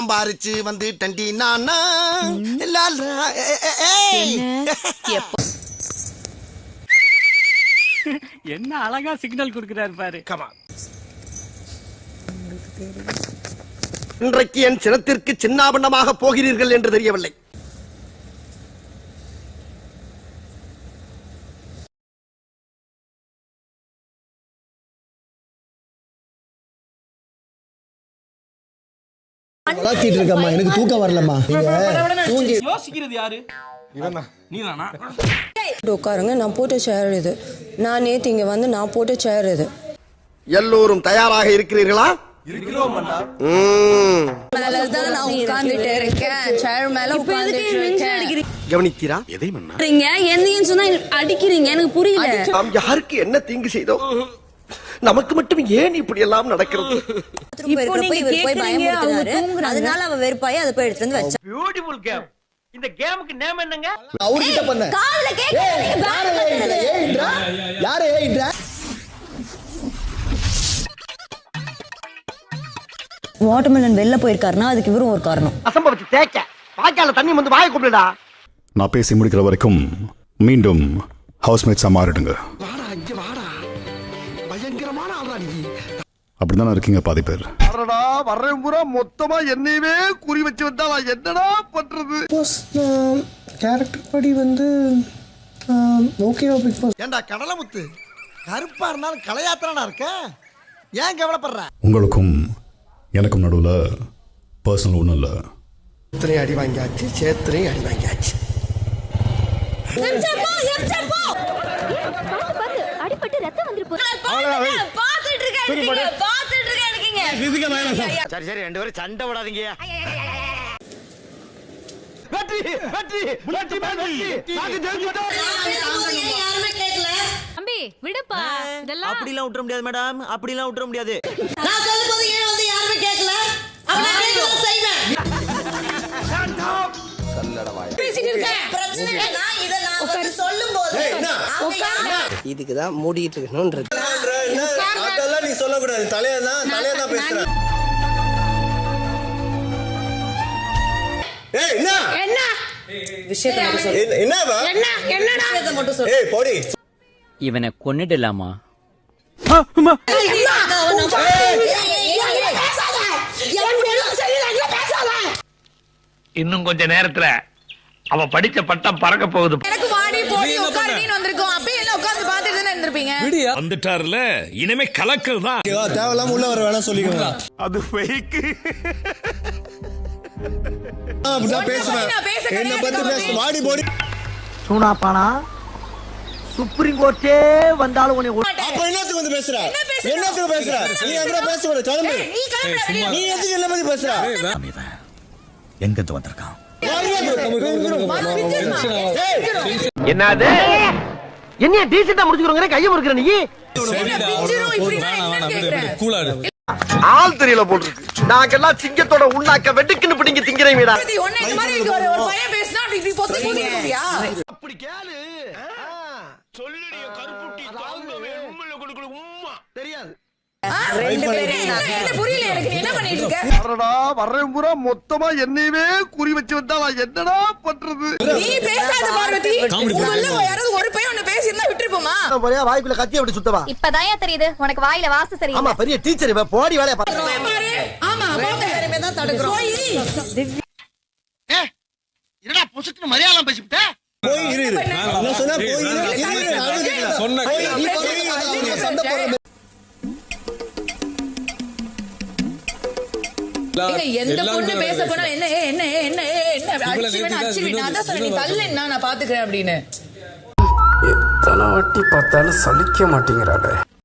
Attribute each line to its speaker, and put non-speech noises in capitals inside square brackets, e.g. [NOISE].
Speaker 1: சம்பாரிச்சு வந்து டண்டி நானா [LAUGHS]
Speaker 2: என்ன? அழகா சிக்னல் கொடுக்கறாரு பாரு.
Speaker 1: இன்றைக்கு என் சினத்திற்கு சின்னாபண்ணமாக போகிறீர்கள் என்று தெரியவில்லை.
Speaker 3: வளர்த்திட்டு இருக்கம்மா. எனக்கு தூக்கம் வரலம்மா. நீங்க
Speaker 4: யோசிக்கிறது யாரு? நீதானா?
Speaker 5: உட்காருங்க நான் போட்ட சேர் இது. நான் நேத்து இங்க வந்து நான் போட்ட சேர் இது.
Speaker 1: எல்லோரும் தயாராக இருக்கிறீர்களா? ம்.
Speaker 5: மேலதான் நான் உட்கார்ந்துட்டு இருக்கேன். சேர் மேல உட்கார்ந்துட்டு இருக்கேன்.
Speaker 1: கவனித்தீரா?
Speaker 6: அடிக்கிறீங்க என்னையும் சொன்னா அடிக்கிறீங்க எனக்கு புரியல.
Speaker 1: யாருக்கு என்ன தீங்கு செய்தோம் நமக்கு மட்டும் ஏன் இப்படி எல்லாம் நடக்கிறது
Speaker 5: இப்போ நீங்க கேக்குறீங்க அவங்க தூங்குறாங்க.
Speaker 7: அதனால அவ வெறுப்பாயி அதை போய் எடுத்துட்டு வந்து வச்சா.
Speaker 4: பியூட்டிஃபுல் கேம் இந்த கேமுக்கு நேம் என்னங்க?
Speaker 3: அவர்கிட்ட பண்ண.
Speaker 7: காதுல
Speaker 3: யாரை? ஏயிடுற
Speaker 7: வாட்டர்மெலன் வெளில போயிருக்காருன்னா அதுக்கு இவரும் ஒரு காரணம்.
Speaker 1: அசம்பவிச்சு தேய்க்க. வாய்க்கால தண்ணி வந்து வாயை கூப்பிடுடா.
Speaker 8: நான் பேசி முடிக்கிற வரைக்கும் மீண்டும் ஹவுஸ்மேட்ஸாக மாறிடுங்க. அப்படிதானே இருக்கீங்க பாதி பேர்?
Speaker 1: வரடா வர்றேன் பூரா மொத்தமா என்னையவே குறி வச்சு வந்தா நான் என்னடா பண்றது?
Speaker 3: கேரக்டர் படி வந்து ஓகேவா பிக் பாஸ்
Speaker 1: ஏண்டா கடலமுத்து கருப்பா இருந்தாலும் கலையாத்திரனா இருக்க? ஏன் கவலைப்படுற?
Speaker 8: உங்களுக்கும் எனக்கும் நடுவில் பர்சனல் ஒன்றும் இல்லை.
Speaker 1: சேத்திரையும் அடி வாங்கியாச்சு சேத்திரையும் அடி வாங்கியாச்சு.
Speaker 6: அடிபட்டு ரத்தம் வந்துரு
Speaker 4: சரி சரி ரெண்டு பேரும் சண்டை விடாதீங்க
Speaker 6: தம்பி விடுப்பா. இதெல்லாம்
Speaker 4: அப்படிலாம் விட்டுற முடியாது மேடம். அப்படிலாம் விட்டுற முடியாது.
Speaker 7: நான் சொல்லும் போது ஏன் வந்து யாருமே கேட்கல அப்ப நான் கேட்கலாம் செய்வேன்?
Speaker 6: பேசிட்டு இருக்கேன்.
Speaker 7: பிரச்சனை இல்லை. நான் இதை நான் வந்து சொல்லும் போது அவங்க யாருமே
Speaker 1: இதுக்கு தான் மூடிட்டு இருக்கணும்ன்றது
Speaker 3: அதெல்லாம் நீ சொல்லக்கூடாது. தலையா தான் தலையா தான் பேசுற. ஏய் என்ன?
Speaker 6: என்ன?
Speaker 5: விஷயத்தை மட்டும் சொல்லு.
Speaker 3: என்ன- என்னவா?
Speaker 6: என்ன என்னடா?
Speaker 5: விஷயத்தை மட்டும் சொல்லு.
Speaker 3: ஏய் போடி.
Speaker 2: இவனை கொன்னிடலாமா?
Speaker 4: இன்னும் கொஞ்ச நேரத்துல அவ படிச்ச பட்டம் பறக்க போகுது.
Speaker 6: எனக்கு வாடி போடி உட்காருன்னு வந்திருக்கோம். இருந்திருப்பீங்க
Speaker 9: வந்துட்டாருல இனிமே கலக்கல் தான்
Speaker 3: தேவையில்லாம உள்ள வர வேணாம் சொல்லிக்கோங்க
Speaker 9: அது ஃபேக்
Speaker 3: அப்படிதான் பேசுவேன் என்ன பத்தி பேச. வாடி போடி
Speaker 1: சூனாப்பானா சுப்ரீம் கோர்ட்டே வந்தாலும் உன்னை
Speaker 3: அப்ப என்னத்துக்கு வந்து பேசுற என்னத்துக்கு பேசுற நீ அங்க பேச கூட கிளம்பு
Speaker 6: நீ
Speaker 3: எதுக்கு என்ன பத்தி பேசுற
Speaker 9: எங்கிருந்து வந்திருக்கான்
Speaker 4: என்னது
Speaker 1: என்னைய டீசெண்டா முடிச்சுக்கிறோங்க கையை முறுக்கிற நீ? ஆள் தெரியல போட்டுருக்கு நாங்கெல்லாம் சிங்கத்தோட உண்ணாக்க வெட்டுக்குன்னு பிடிங்க திங்கிறீங்கடா
Speaker 6: அப்படி
Speaker 1: கேளு.
Speaker 9: சொல்லுடைய கருப்புட்டி தாங்கவே உண்மையில கொடுக்கல உம்மா.
Speaker 1: தெரியாது.
Speaker 6: ரெண்டு பேரும் என்ன என்ன புரியல எனக்கு. நீ என்ன பண்ணிட்டு இருக்க?
Speaker 1: வரடா வர்றேன் பூரா. மொத்தமா என்னையவே குறி வச்சு வந்தா என்னடா பண்றது?
Speaker 6: நீ பேசாத பார்வதி. முதல்ல யாராவது ஒரு பையன்
Speaker 1: ஒரே வாய்ப்புல கத்தி அப்படி சுத்தவா?
Speaker 6: இப்பதான் தெரியுது? உனக்கு வாயில வாச சரி
Speaker 1: ஆமா பெரிய டீச்சர் இவ. போடி வேலைய பாத்து
Speaker 6: பாரு ஆமா போங்க.
Speaker 5: தான் தடுக்கிறோம்.
Speaker 6: போய்.
Speaker 1: என்னடா புசுக்குன்னு மலையாளம் பேசிவிட்ட?
Speaker 3: போய் இரு இரு. நான் சொன்னா போய் இரு. நான் நான் அவங்க சண்டை.
Speaker 6: ஏங்க, எந்த பொண்ணு பேச போனா என்ன என்ன என்ன என்ன அடிச்சு வேணா அடிச்சு வேணா. அதான் சொன்னேன் நீ தள்ளு நான் பாத்துக்கிறேன் அப்படின்னு.
Speaker 10: எத்தனை வாட்டி பார்த்தாலும் சலிக்க மாட்டேங்கிறாளே.